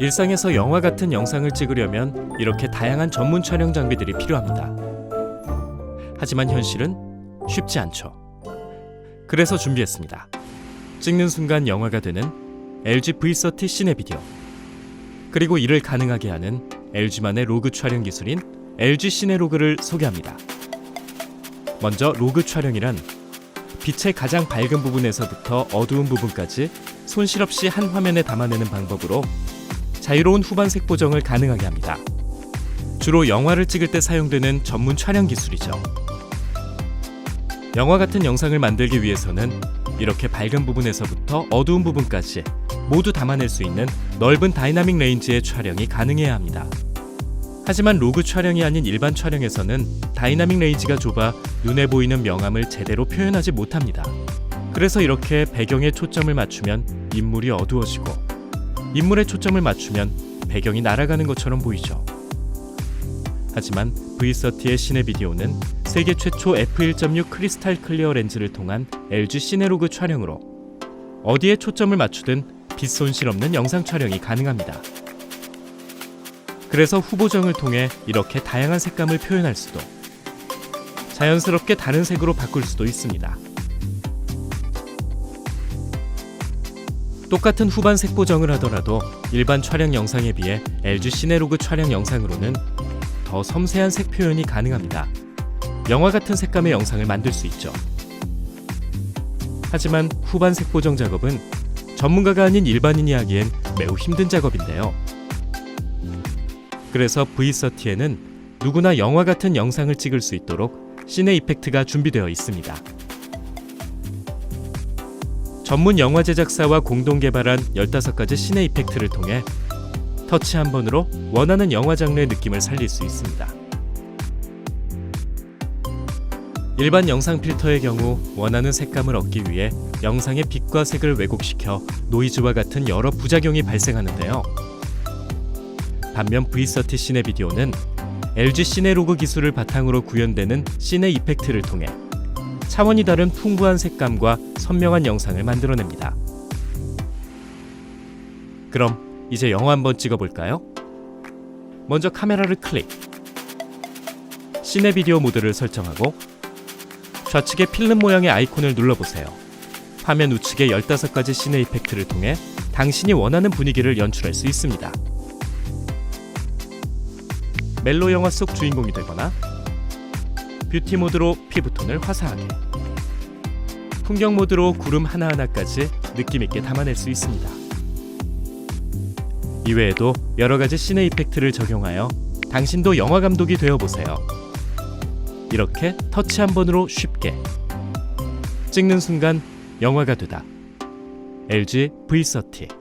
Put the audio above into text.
일상에서 영화 같은 영상을 찍으려면 이렇게 다양한 전문 촬영 장비들이 필요합니다. 하지만 현실은 쉽지 않죠. 그래서 준비했습니다. 찍는 순간 영화가 되는 LG V30 시네비디오. 그리고 이를 가능하게 하는 LG만의 로그 촬영 기술인 LG 시네로그를 소개합니다. 먼저 로그 촬영이란 빛의 가장 밝은 부분에서부터 어두운 부분까지 손실 없이 한 화면에 담아내는 방법으로 자유로운 후반 색 보정을 가능하게 합니다. 주로 영화를 찍을 때 사용되는 전문 촬영 기술이죠. 영화 같은 영상을 만들기 위해서는 이렇게 밝은 부분에서부터 어두운 부분까지 모두 담아낼 수 있는 넓은 다이나믹 레인지의 촬영이 가능해야 합니다. 하지만 로그 촬영이 아닌 일반 촬영에서는 다이나믹 레인지가 좁아 눈에 보이는 명암을 제대로 표현하지 못합니다. 그래서 이렇게 배경에 초점을 맞추면 인물이 어두워지고 인물에 초점을 맞추면 배경이 날아가는 것처럼 보이죠. 하지만 V30의 시네비디오는 세계 최초 f1.6 크리스탈 클리어 렌즈를 통한 LG 시네로그 촬영으로 어디에 초점을 맞추든 빛 손실 없는 영상 촬영이 가능합니다. 그래서 후보정을 통해 이렇게 다양한 색감을 표현할 수도 자연스럽게 다른 색으로 바꿀 수도 있습니다. 똑같은 후반 색 보정을 하더라도 일반 촬영 영상에 비해 LG 시네로그 촬영 영상으로는 더 섬세한 색 표현이 가능합니다. 영화 같은 색감의 영상을 만들 수 있죠. 하지만 후반 색 보정 작업은 전문가가 아닌 일반인이 하기엔 매우 힘든 작업인데요. 그래서 V30에는 누구나 영화 같은 영상을 찍을 수 있도록 시네 이펙트가 준비되어 있습니다. 전문 영화 제작사와 공동 개발한 15가지 시네 이펙트를 통해 터치 한 번으로 원하는 영화 장르의 느낌을 살릴 수 있습니다. 일반 영상 필터의 경우 원하는 색감을 얻기 위해 영상의 빛과 색을 왜곡시켜 노이즈와 같은 여러 부작용이 발생하는데요. 반면 V30 시네 비디오는 LG 시네로그 기술을 바탕으로 구현되는 시네 이펙트를 통해 차원이 다른 풍부한 색감과 선명한 영상을 만들어냅니다. 그럼 이제 영화 한번 찍어볼까요? 먼저 카메라를 클릭. 시네 비디오 모드를 설정하고 좌측의 필름 모양의 아이콘을 눌러보세요. 화면 우측의 15가지 시네 이펙트를 통해 당신이 원하는 분위기를 연출할 수 있습니다. 멜로 영화 속 주인공이 되거나 뷰티 모드로 피부 톤을 화사하게 풍경 모드로 구름 하나하나까지 느낌 있게 담아낼 수 있습니다. 이외에도 여러 가지 시네 이펙트를 적용하여 당신도 영화 감독이 되어 보세요. 이렇게 터치 한 번으로 쉽게 찍는 순간 영화가 되다. LG V30